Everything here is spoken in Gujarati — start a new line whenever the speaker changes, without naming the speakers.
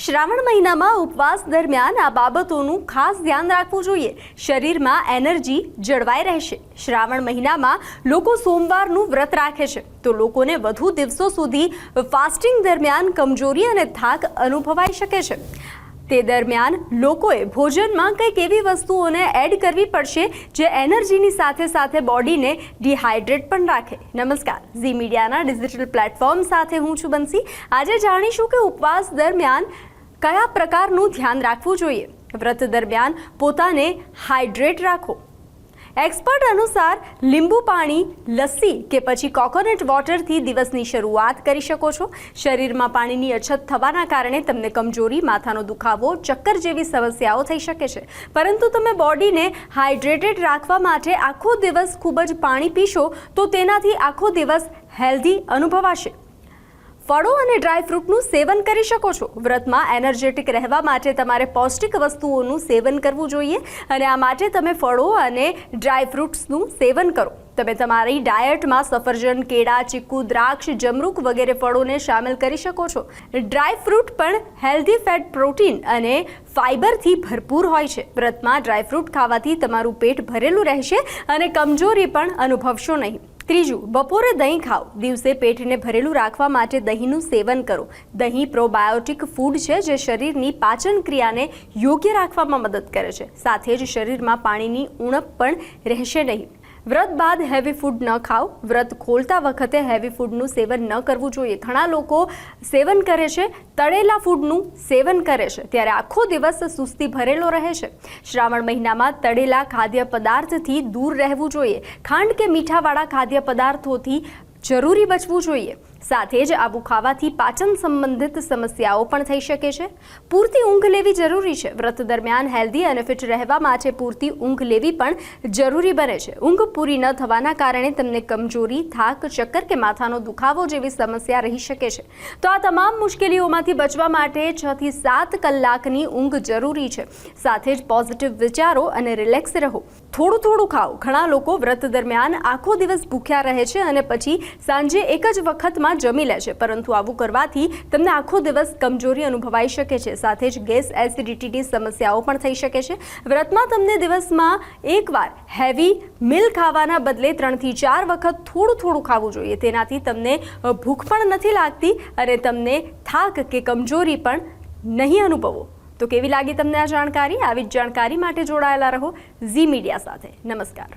શ્રાવણ મહિનામાં ઉપવાસ દરમિયાન આ બાબતોનું ખાસ ધ્યાન રાખવું જોઈએ. શરીરમાં એનર્જી જળવાઈ રહેશે. શ્રાવણ મહિનામાં લોકો સોમવારનું વ્રત રાખે છે. તો લોકોને વધુ દિવસો સુધી ફાસ્ટિંગ દરમિયાન કમજોરી અને થાક અનુભવાઈ શકે છે. તે દરમિયાન લોકોએ ભોજનમાં કંઈક એવી વસ્તુઓને એડ કરવી પડશે જે એનર્જીની સાથે સાથે બોડીને ડિહાઇડ્રેટ પણ રાખે. નમસ્કાર. ઝી મીડિયાના ડિજિટલ પ્લેટફોર્મ સાથે હું છું બંસી. આજે જાણીશું કે ઉપવાસ દરમિયાન કયા પ્રકારનું ધ્યાન રાખવું જોઈએ? વ્રત દરમિયાન પોતાને હાઇડ્રેટ રાખો. એક્સપર્ટ અનુસાર લીંબુ પાણી, લસ્સી કે પછી કોકોનટ વોટરથી દિવસની શરૂઆત કરી શકો છો. શરીરમાં પાણીની અછત થવાના કારણે તમને કમજોરી, માથાનો દુખાવો, ચક્કર જેવી સમસ્યાઓ થઈ શકે છે. પરંતુ તમે બોડીને હાઇડ્રેટેડ રાખવા માટે આખો દિવસ ખૂબ જ પાણી પીશો તો તેનાથી આખો દિવસ હેલ્ધી અનુભવાશે. ફળો અને ડ્રાયફ્રૂટનું સેવન કરી શકો છો. વ્રતમાં એનર્જેટિક રહેવા માટે તમારે પૌષ્ટિક વસ્તુઓનું સેવન કરવું જોઈએ અને આ માટે તમે ફળો અને ડ્રાયફ્રૂટ્સનું સેવન કરો. તમે તમારી ડાયટમાં સફરજન, કેળા, ચીકુ, દ્રાક્ષ, જમરૂક વગેરે ફળોને સામેલ કરી શકો છો. ડ્રાયફ્રૂટ પણ હેલ્ધી ફેટ પ્રોટીન અને ફાઇબરથી ભરપૂર હોય છે. વ્રતમાં ડ્રાયફ્રૂટ ખાવાથી તમારું પેટ ભરેલું રહેશે અને કમજોરી પણ અનુભવશો નહીં. ત્રીજું, બપોરે દહીં ખાઓ. દિવસે પેટને ભરેલું રાખવા માટે દહીંનું સેવન કરો. દહીં પ્રોબાયોટિક ફૂડ છે જે શરીરની પાચન ક્રિયાને યોગ્ય રાખવામાં મદદ કરે છે. સાથે જ શરીરમાં પાણીની ઉણપ પણ રહેશે નહીં. વ્રત બાદ હેવી ફૂડ ન ખાઓ. વ્રત ખોલતા વખતે હેવી ફૂડનું સેવન ન કરવું જોઈએ. ઘણા લોકો સેવન કરે છે, તળેલા ફૂડનું સેવન કરે છે. ત્યારે આખો દિવસ સુસ્તી ભરેલો રહે છે. શ્રાવણ મહિનામાં તળેલા ખાદ્ય પદાર્થથી દૂર રહેવું જોઈએ. ખાંડ કે મીઠાવાળા ખાદ્ય પદાર્થોથી જરૂરી બચવું જોઈએ. સાથે જ આવું ખાવાથી પાચન સંબંધિત સમસ્યાઓ પણ થઈ શકે છે. પૂરતી ઊંઘ લેવી જરૂરી છે. વ્રત દરમિયાન હેલ્ધી અને ફિટ રહેવા માટે પૂરતી ઊંઘ લેવી પણ જરૂરી બને છે. ઊંઘ પૂરી ન થવાના કારણે તમને કમજોરી, થાક, ચક્કર કે માથાનો દુખાવો જેવી સમસ્યા રહી શકે છે. તો આ તમામ મુશ્કેલીઓમાંથી બચવા માટે છ થી સાત કલાકની ઊંઘ જરૂરી છે. સાથે જ પોઝિટિવ વિચારો અને રિલેક્સ રહો. થોડું થોડું ખાઓ. ઘણા લોકો વ્રત દરમિયાન આખો દિવસ ભૂખ્યા રહે છે અને પછી સાંજે એક જ વખતમાં જમી લે છે. પરંતુ આવું કરવાથી તમને આખો દિવસ કમજોરી અનુભવાઈ શકે છે. સાથે જ ગેસ એસિડિટીની સમસ્યાઓ પણ થઈ શકે છે. વ્રતમાં તમને દિવસમાં એકવાર હેવી મિલ ખાવાના બદલે ત્રણથી ચાર વખત થોડું થોડું ખાવું જોઈએ. તેનાથી તમને ભૂખ પણ નથી લાગતી અને તમને થાક કે કમજોરી પણ નહીં અનુભવો. તો કેવી લાગી તમને આ જાણકારી? આવી જ જાણકારી માટે જોડાયેલા રહો ઝી મીડિયા સાથે. નમસ્કાર.